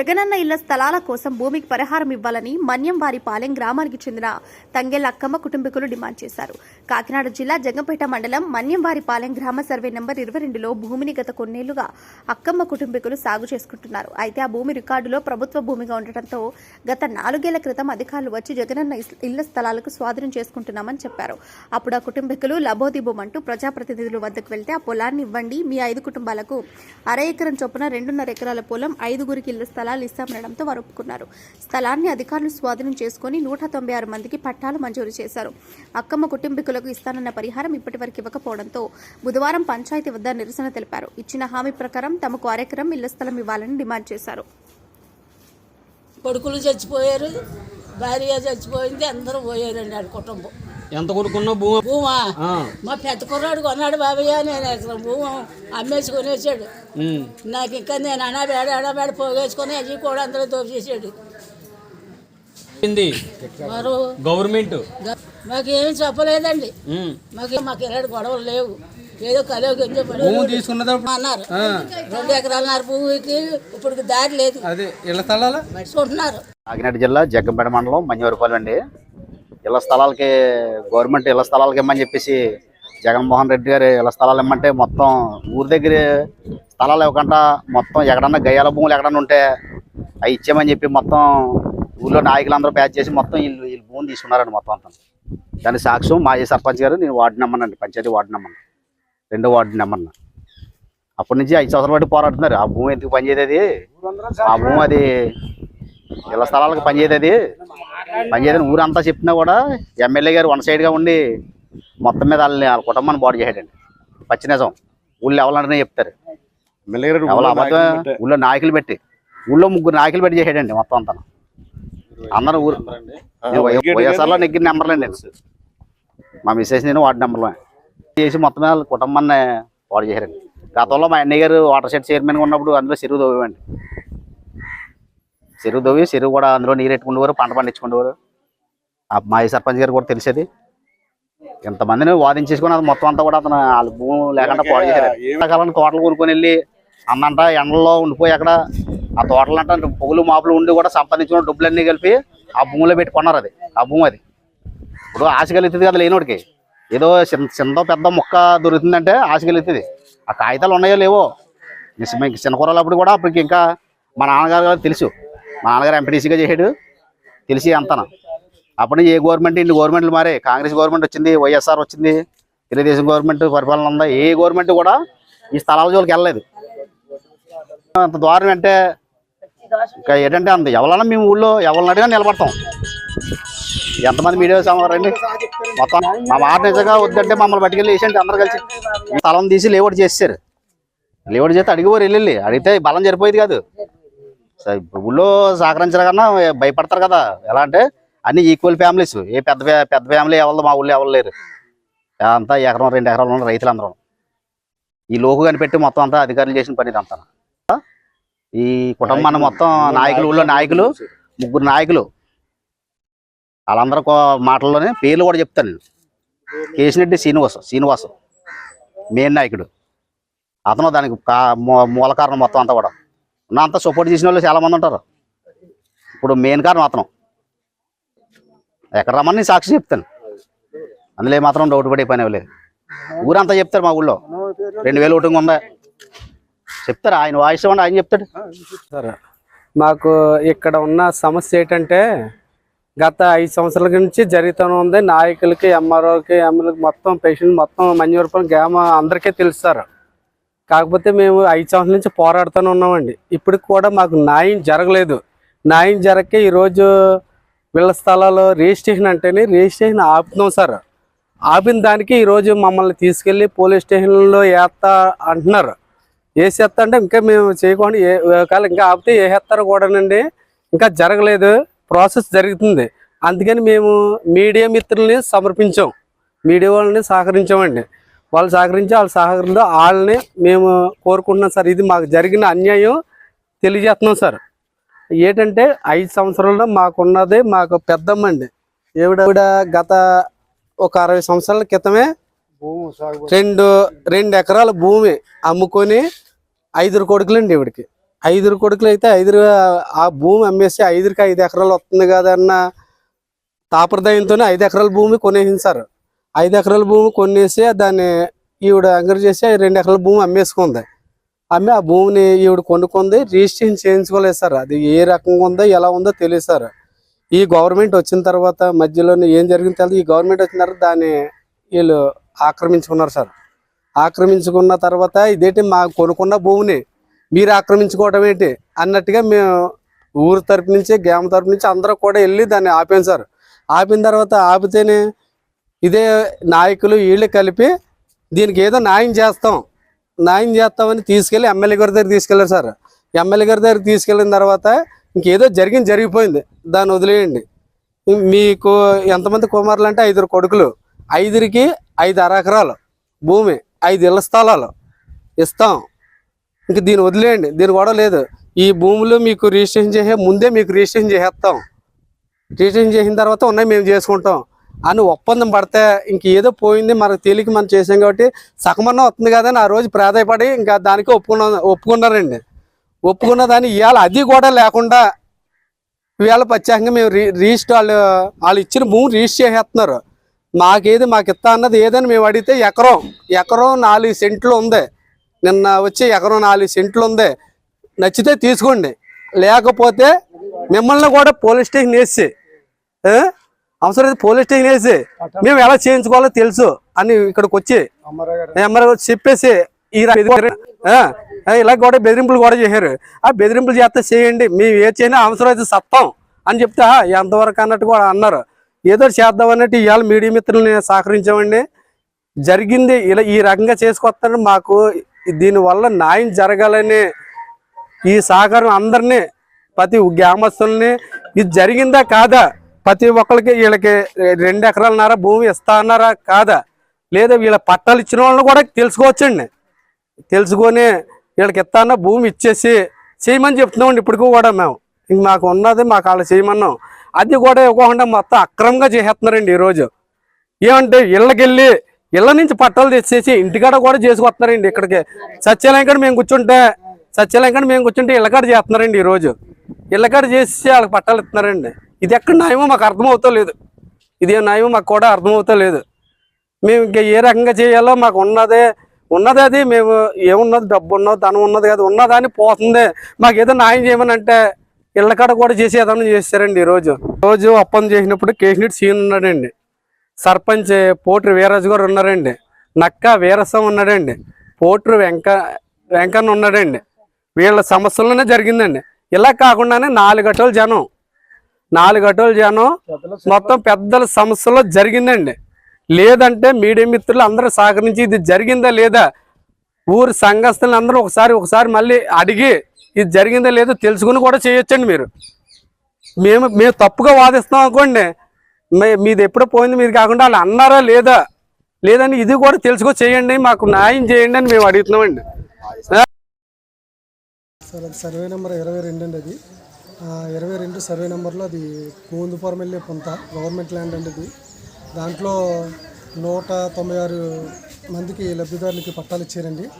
జగనన్న ఇళ్ళ స్థలాల కోసం భూమికి పరిహారం ఇవ్వాలని మన్యంవారిపాలెం గ్రామానికి చెందిన తంగెల్ అక్కమ్మ కుటుంబీకులు డిమాండ్ చేశారు. కాకినాడ జిల్లా జగంపేట మండలం మన్యంవారిపాలెం గ్రామ సర్వే నెంబర్ ఇరవై రెండులో భూమిని గత కొన్నేళ్ళుగా అక్కమ్మ కుటుంబీకులు సాగు చేసుకుంటున్నారు. అయితే ఆ భూమి రికార్డులో ప్రభుత్వ భూమిగా ఉండటంతో గత నాలుగేళ్ళ క్రితం అధికారులు వచ్చి జగనన్న ఇళ్ళ స్థలాలకు స్వాధీనం చేసుకుంటున్నామని చెప్పారు. అప్పుడు ఆ కుటుంబీకులు లబోదిబోమంటూ ప్రజాప్రతినిధుల వద్దకు వెళ్తే ఆ పొలాన్ని ఇవ్వండి మీ ఐదు కుటుంబాలకు అర ఎకరం చొప్పున రెండున్నర ఎకరాల పొలం ఐదుగురికి ఇళ్ళ స్థలాలు ఇస్తామనడంతో వారు ఒప్పుకున్నారు. స్థలాన్ని అధికారులు స్వాధీనం చేసుకుని నూట తొంభై ఆరు మందికి పట్టాలు మంజూరు చేశారు. అక్కమ్మ కుటుంబీకులకు ఇస్తానన్న పరిహారం ఇప్పటివరకు ఇవ్వకపోవడంతో బుధవారం పంచాయతీ వద్ద నిరసన తెలిపారు. ఇచ్చిన హామీ ప్రకారం తమకు అరెకరం ఇళ్ళ స్థలం ఇవ్వాలని డిమాండ్ చేశారు. కొడుకులు చచ్చిపోయారు భార్య చచ్చిపోయింది అందరూ పోయారండి ఆడ కుటుంబం. ఎంత కొనుక్కున్నా భూమి? భూమా? మా పెద్ద కుర్రాడు కొన్నాడు బాబయ్య నేను అసలు భూమి అమ్మేసి కొనేసాడు. నాకు ఇంకా నేను అనాబేడ అనాబేడ పోగేసుకొని అవి కూడా అందరూ దోచేసాడు వారు గవర్నమెంట్? మాకేం చెప్పలేదండి. మాకు మాకు ఇలాంటి గొడవలు లేవు. ఏదో కలిగి గంజ అన్నారు. రెండు ఎకరాలన్నర భూమికి ఇప్పుడు దారి లేదు. అదే ఇళ్ళ స్థలాలు? కాకినాడ జిల్లా జగ్గంపేట మండలం మంజవరపాలెం అండి. ఇళ్ళ స్థలాలకి గవర్నమెంట్ ఇళ్ళ స్థలాలకి ఇమ్మని చెప్పేసి జగన్మోహన్ రెడ్డి గారు ఇళ్ళ స్థలాలు ఇమ్మంటే మొత్తం ఊరి దగ్గర స్థలాలు ఇవ్వకుండా మొత్తం ఎక్కడన్నా గయ్యాల భూములు ఎక్కడన్నా ఉంటే అవి ఇచ్చామని చెప్పి మొత్తం ఊళ్ళో నాయకులందరూ ప్యాచ్ చేసి మొత్తం వీళ్ళు వీళ్ళు భూమి తీసుకున్నారండి మొత్తం అంతా. దాని సాక్ష్యం మాజీ సర్పంచ్ గారు నేను వార్డు నెమ్మనండి పంచాయతీ వార్డు నెంబర్ రెండో వార్డు నెమ్మన్న అప్పటి నుంచి ఐదు సంవత్సరాలు బట్టి పోరాడుతున్నారు. ఆ భూమి ఎందుకు పనిచేయదు అది? ఆ భూమి అది ఇళ్ళ స్థలాలకు పనిచేది అది. పనిచేయదని ఊరంతా చెప్పినా కూడా ఎమ్మెల్యే గారు వన్ సైడ్గా ఉండి మొత్తం మీద వాళ్ళని వాళ్ళ కుటుంబాన్ని బాడు చేయడండి పచ్చి నిజం. ఊళ్ళో ఎవరంటే చెప్తారు. ఊళ్ళో నాయకులు పెట్టి ఊళ్ళో ముగ్గురు నాయకులు పెట్టి చేసాడండి మొత్తం అంతా. అందరూ ఊరు వైఎస్ఆర్లో నెగ్గిన నెంబర్లండి మా మిస్సెస్ నేను వార్డు నెంబర్లో. చేసి మొత్తం మీద కుటుంబాన్ని వాడు చేశారండి. గతంలో మా అన్నయ్య గారు వాటర్ షెడ్ చైర్మన్గా ఉన్నప్పుడు అందులో చెరువు తవ్వేవండి చెరువు తవ్వి చెరువు కూడా అందులో నీరు ఎట్టుకునేవారు పంట పండించుకునేవారు. ఆ మాజీ సర్పంచ్ గారు కూడా తెలిసేది. ఇంతమందిని వాదించేసుకుని అది మొత్తం అంతా కూడా అతను వాళ్ళ భూమి లేకుండా పాడు చేశారు. ఎండాకాలం తోటలు కొనుక్కొని వెళ్ళి అన్నంట ఎండలో ఉండిపోయి అక్కడ ఆ తోటలు అంట పొగులు మాపులు ఉండి కూడా సంపాదించుకున్న డబ్బులన్నీ కలిపి ఆ భూమిలో పెట్టి కొన్నారు అది. ఆ భూమి అది. ఇప్పుడు ఆశ కలుగుతుంది కదా లేనోడికి. ఏదో చిన్న చిన్న పెద్ద మొక్క దొరుకుతుందంటే ఆశ కలుగుతుంది. ఆ కాగితాలు ఉన్నాయో లేవో? చిన్న కూరలు అప్పుడు కూడా అప్పటికి ఇంకా మా నాన్నగారు గారు తెలుసు. మా నాన్నగారు ఎంపీటీసీగా చేసాడు. తెలిసి అంతన? అప్పుడు ఏ గవర్నమెంట్ ఇన్ని గవర్నమెంట్లు మారే. కాంగ్రెస్ గవర్నమెంట్ వచ్చింది వైఎస్ఆర్ వచ్చింది తెలుగుదేశం గవర్నమెంట్ పరిపాలన ఉందా? ఏ గవర్నమెంట్ కూడా ఈ స్థలాల జోలికి వెళ్ళలేదు. అంత దారుణం అంటే ఇంకా ఏంటంటే అంత ఎవరన్నా మేము ఊళ్ళో ఎవరిని అడిగా నిలబడతాం. ఎంతమంది మీడియా సమారండి మొత్తం మా మాట నిజంగా వద్దంటే మమ్మల్ని పట్టుకెళ్ళి వేసేయండి అందరు కలిసి స్థలం తీసి లేఅవుట్ చేస్తారు లేఅవుట్ చేస్తే అడిగిపోరు వెళ్ళి అడిగితే బలం సరిపోయేది కాదు. ఊళ్ళో సహకరించారు కన్నా భయపడతారు కదా. ఎలా అంటే అన్ని ఈక్వల్ ఫ్యామిలీస్ ఏ పెద్ద పెద్ద ఫ్యామిలీ ఎవరు మా ఊళ్ళో ఎవరు లేరు. అంతా ఎకరం రెండు ఎకరాలు ఉన్న రైతులు అందరం ఈ లోకు కనిపెట్టి మొత్తం అంతా అధికారులు చేసిన పని ఇదంతా. ఈ కుటుంబాన్ని మొత్తం నాయకులు ఊళ్ళో నాయకులు ముగ్గురు నాయకులు. వాళ్ళందరూ మాటల్లోనే పేర్లు కూడా చెప్తాను నేను. కేసిరెడ్డి శ్రీనివాస్ శ్రీనివాస్ మెయిన్ నాయకుడు. అతను దానికి మూల కారణం మొత్తం అంతా కూడా. నా అంతా సపోర్ట్ చేసిన వాళ్ళు చాలా మంది ఉంటారు. ఇప్పుడు మెయిన్ కారణం అతను. ఎక్కడ రమ్మని సాక్షి చెప్తాను. అందులో మాత్రం డౌట్ పడే పని లేదు. ఊరంతా చెప్తారు మా ఊళ్ళో. రెండు వేలు ఓటింగ్ ఉందా? చెప్తారు? ఆయన వాయిస్ ఇవ్వండి ఆయన చెప్తాడు? సరే మాకు ఇక్కడ ఉన్న సమస్య ఏంటంటే గత ఐదు సంవత్సరాల నుంచి జరుగుతూనే ఉంది. నాయకులకి ఎంఆర్ఓకి ఎమ్మెల్యేకి మొత్తం పేషెంట్ మొత్తం మంజూరపురం గ్రామ అందరికీ తెలుస్తారు కాకపోతే మేము ఐదు సంవత్సరాల నుంచి పోరాడుతూనే ఉన్నామండి. ఇప్పటికి కూడా మాకు న్యాయం జరగలేదు. న్యాయం జరగక ఈరోజు వీళ్ళ స్థలాలు రిజిస్ట్రేషన్ అంటేనే రిజిస్ట్రేషన్ ఆపుతున్నాం సార్. ఆపిన దానికి ఈరోజు మమ్మల్ని తీసుకెళ్ళి పోలీస్ స్టేషన్లో వేస్తా అంటున్నారు. వేసేస్తా అంటే ఇంకా మేము చేయకుండా ఏ ఒకవేళ ఇంకా ఆపితే వేసేస్తారు కూడానండి. ఇంకా జరగలేదు. ప్రాసెస్ జరుగుతుంది. అందుకని మేము మీడియా మిత్రుల్ని సమర్పించాం. మీడియా వాళ్ళని సహకరించామండి. వాళ్ళు సహకరించి వాళ్ళ సహకరించడం వాళ్ళని మేము కోరుకుంటున్నాం సార్. ఇది మాకు జరిగిన అన్యాయం తెలియజేస్తున్నాం సార్. ఏంటంటే ఐదు సంవత్సరాల్లో మాకున్నది మాకు పెద్దమ్మ అండి ఈవిడ ఈవిడ గత ఒక అరవై సంవత్సరాల క్రితమే రెండు రెండు ఎకరాల భూమి అమ్ముకొని ఐదుగురు కొడుకులండి ఈవిడికి. ఐదుగురు కొడుకులు అయితే ఐదుగురు ఆ భూమి అమ్మేసి ఐదుకి ఐదు ఎకరాలు వస్తుంది కదా అన్న తాపరదాయంతోనే ఐదు ఎకరాల భూమి కొనేసింది సార్. ఐదు ఎకరాల భూమి కొనేసి దాన్ని ఈవిడ అంగడి చేసి రెండు ఎకరాల భూమి అమ్మేసుకుంది. అమ్మి ఆ భూమిని ఈవిడ కొనుక్కుంది. Registration చేయించుకోలేదు sir. అది ఏ రకంగా ఉందో ఎలా ఉందో తెలియదు సార్. ఈ గవర్నమెంట్ వచ్చిన తర్వాత మధ్యలోనే ఏం జరిగింది తెలియదు. ఈ గవర్నమెంట్ వచ్చిన తర్వాత దాన్ని వీళ్ళు ఆక్రమించుకున్నారు సార్. ఆక్రమించుకున్న తర్వాత ఇదేంటి మా కొనుక్కున్న భూమిని మీరు ఆక్రమించుకోవడం ఏంటి అన్నట్టుగా మేము ఊరు తరపు నుంచి గ్రామ తరపు నుంచి అందరూ కూడా వెళ్ళి దాన్ని ఆపాం సార్. ఆపిన తర్వాత ఆపితేనే ఇదే నాయకులు వీళ్ళు కలిపి దీనికి ఏదో న్యాయం చేస్తాం. న్యాయం చేస్తామని తీసుకెళ్ళి ఎమ్మెల్యే గారి దగ్గర తీసుకెళ్ళారు సార్. ఎమ్మెల్యే గారి దగ్గర తీసుకెళ్ళిన తర్వాత ఇంకేదో జరిగింది జరిగిపోయింది. దాన్ని వదిలేయండి. మీకు ఎంతమంది కుమారులు అంటే ఐదుగురు కొడుకులు. ఐదురికి ఐదు అరకరాలు. భూమి ఐదు ఇళ్ళ స్థలాలు. ఇస్తాం. ఇంక దీన్ని వదిలేయండి. దీని గొడవ లేదు. ఈ భూములు మీకు రిజిస్ట్రేషన్ చేసే ముందే మీకు రిజిస్ట్రేషన్ చేసేస్తాం. రిజిస్ట్రేషన్ చేసిన తర్వాత ఉన్నాయి మేము చేసుకుంటాం. అని ఒప్పందం పడితే ఇంక ఏదో పోయింది మనకు తేలిక మనం చేసాం కాబట్టి సకమన్నం వస్తుంది కదా అని ఆ రోజు ప్రాధాయపడి ఇంకా దానికి ఒప్పుకున్న ఒప్పుకున్నారండి. ఒప్పుకున్న దాన్ని ఇవాళ అది కూడా లేకుండా ఇవాళ ప్రత్యేకంగా మేము రీ రిజిస్టర్ వాళ్ళు వాళ్ళు ఇచ్చిన భూమి రిజిస్టర్ చేసేస్తున్నారు. మాకేది మాకు ఇస్తా అన్నది ఏదని మేము అడిగితే ఎకరం ఎకరం నాలుగు సెంట్లు ఉంది. నిన్న వచ్చి ఎకరం నాలుగు సెంట్లు ఉంది. నచ్చితే తీసుకోండి. లేకపోతే మిమ్మల్ని కూడా పోలీస్ స్టేషన్ వేసి ఏ? అవసరమైతే పోలీస్ స్టేషన్ వేసి మేము ఎలా చేయించుకోవాలో తెలుసు అని ఇక్కడికి వచ్చి ఎంఆర్ఓ గారు. చెప్పేసి ఈ ఇలా కూడా బెదిరింపులు కూడా చేశారు. ఆ బెదిరింపులు చేస్తే చేయండి మేము ఏ చేయనా అవసరమైతే సత్తాం అని చెప్తే "ఆ, ఎంతవరకు అన్నట్టు కూడా అన్నారు. ఏదో చేద్దాం అన్నట్టు ఇవాళ మీడియా మిత్రుల్ని సహకరించామండి. జరిగింది ఇలా ఈ రకంగా చేసుకొస్తాను మాకు దీనివల్ల న్యాయం జరగాలని ఈ సహకారం అందరినీ ప్రతి గ్రామస్తుల్ని ఇది జరిగిందా కాదా ప్రతి ఒక్కరికి వీళ్ళకి రెండు ఎకరాలన్నారా భూమి ఇస్తా అన్నారా కాదా? లేదా వీళ్ళ పట్టాలు ఇచ్చిన వాళ్ళని కూడా తెలుసుకోవచ్చండి. తెలుసుకొని వీళ్ళకి ఇస్తాన్న భూమి ఇచ్చేసి చేయమని చెప్తున్నామండి ఇప్పటికీ కూడా మేము. ఇంక మాకు ఉన్నది మాకు వాళ్ళు చేయమన్నాం. అది కూడా ఇవ్వకుండా మొత్తం అక్రమంగా చేసేస్తున్నారండి ఈరోజు. ఏమంటే ఇళ్ళకెళ్ళి ఇళ్ళ నుంచి పట్టాలు తెచ్చేసి ఇంటికాడ కూడా చేసుకొస్తున్నారండి ఇక్కడికి. సత్యాలయం కాడ మేము కూర్చుంటే సత్యాలయం కాడ మేము కూర్చుంటే ఇళ్ళకాడ చేస్తున్నారండి ఈరోజు. ఇళ్ళకాడ చేసి వాళ్ళకి పట్టాలు ఇస్తున్నారండి. ఇది ఎక్కడ న్యాయమో మాకు అర్థమవుతా లేదు. ఇది న్యాయమో మాకు కూడా అర్థమవుతా లేదు. మేము ఇంకా ఏ రకంగా చేయాలో మాకు ఉన్నదే ఉన్నది అది మేము ఏమున్నది డబ్బు ఉన్నది ధనం ఉన్నది కదా ఉన్నదాన్ని పోతుంది. మాకు ఏదో న్యాయం చేయమని అంటే ఇళ్ళకాడ కూడా చేసి ఏదైనా చేశారండి ఈరోజు. రోజు ఒప్పందం చేసినప్పుడు కేసినట్టు సీన్ ఉన్నాడండి. సర్పంచ్ పోట్రి వీరాజు గారు ఉన్నారండి. నక్క వీరసం ఉన్నాడండి. పోట్రు వెంక వెంకన్న ఉన్నాడండి. వీళ్ళ సమస్యలోనే జరిగిందండి. ఇలా కాకుండానే నాలుగు గట్టలు జనం నాలుగు అటోలు జనం మొత్తం పెద్దల సమస్యలో జరిగిందండి. లేదంటే మీడియా మిత్రులు అందరూ సహకరించి ఇది జరిగిందా లేదా? ఊరు సంఘస్థులు అందరూ ఒకసారి ఒకసారి మళ్ళీ అడిగి ఇది జరిగిందా లేదో తెలుసుకుని కూడా చేయొచ్చండి మీరు. మేము మేము తప్పుగా వాదిస్తాం అనుకోండి మే- మీది ఎప్పుడో పోయింది మీది కాకుండా వాళ్ళు అన్నారా లేదా? లేదని ఇది కూడా తెలుసుకో చేయండి మాకు న్యాయం చేయండి అని మేము అడుగుతున్నామండి. సర్వే నెంబర్ ఇరవై రెండు అండి అది. ఇరవై రెండు సర్వే నెంబర్లో అది గోందుపురం వెళ్ళే పొంత గవర్నమెంట్ ల్యాండ్ అండి ఇది. దాంట్లో నూట తొంభై ఆరు మందికి లబ్ధిదారులకి పట్టాలు ఇచ్చారండి.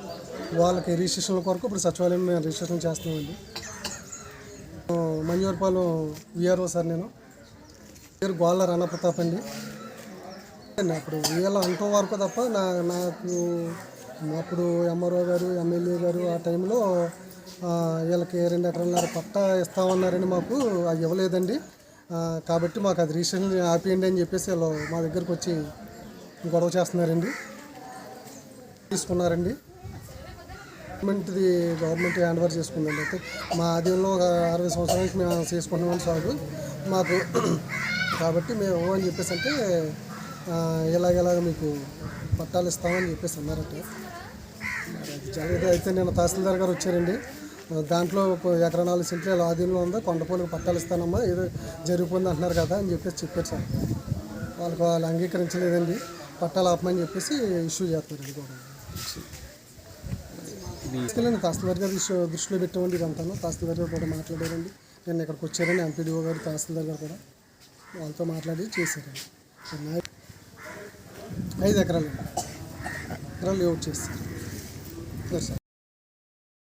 వాళ్ళకి రిజిస్ట్రేషన్ కొరకు ఇప్పుడు సచివాలయం మేము రిజిస్ట్రేషన్ చేస్తున్నామండి. ఆ, విఆర్ఓ సార్ నేను. పేరు గోళ్ళ రాణా ప్రతాప్ అండి. అప్పుడు వీళ్ళ అంటూ వరకు తప్ప నా నాకు అప్పుడు ఎంఆర్ఓ గారు ఎమ్మెల్యే గారు ఆ టైంలో వీళ్ళకి రెండు ఎకరాలన్నర పట్టా ఇస్తామన్నారని మాకు అది ఇవ్వలేదండి. కాబట్టి మాకు అది రిజిస్ట్రేషన్ ఆపేయండి అని చెప్పేసి వీళ్ళు మా దగ్గరకు వచ్చి గొడవ చేస్తున్నారండి. తీసుకున్నారండి. గవర్నమెంట్ది గవర్నమెంట్ హ్యాండ్ ఓవర్ చేసుకుందండి అయితే. మా ఆధీనంలో ఒక అరవై సంవత్సరానికి మేము చేసుకుంటున్నామని సాగు. మాకు కాబట్టి మేము అని చెప్పేసి అంటే ఇలాగెలాగ మీకు పట్టాలు ఇస్తామని చెప్పేసి అన్నారట. మరి అది జరిగితే అయితే నేను తహసీల్దార్ గారు వచ్చారండి. దాంట్లో ఒక ఎకరా నాలుగు సెంట్లు ఇలా ఆధీనంలో ఉందా. కొండపూలకు పట్టాలు ఇస్తానమ్మా. ఏదో జరిగిపోయింది అంటున్నారు కదా అని చెప్పేసి చెప్పారు సార్. వాళ్ళకి వాళ్ళు అంగీకరించలేదండి. పట్టాలు ఆపమని చెప్పేసి ఇష్యూ చేస్తున్నారండి గవర్నమెంట్. తీసుకెళ్ళండి. తహసీల్దార్ గారు దృష్టి దృష్టిలో పెట్టామండి ఇదంతాను. తహసీల్దార్ గారు కూడా మాట్లాడారండి. నేను ఇక్కడికి వచ్చారని ఎంపీడీఓ గారు తహసీల్దార్ గారు కూడా వాళ్ళతో మాట్లాడి చేశారండి. ఐదు ఎకరాలు ఎకరాలు యూజ్ చేస్తారు సార్.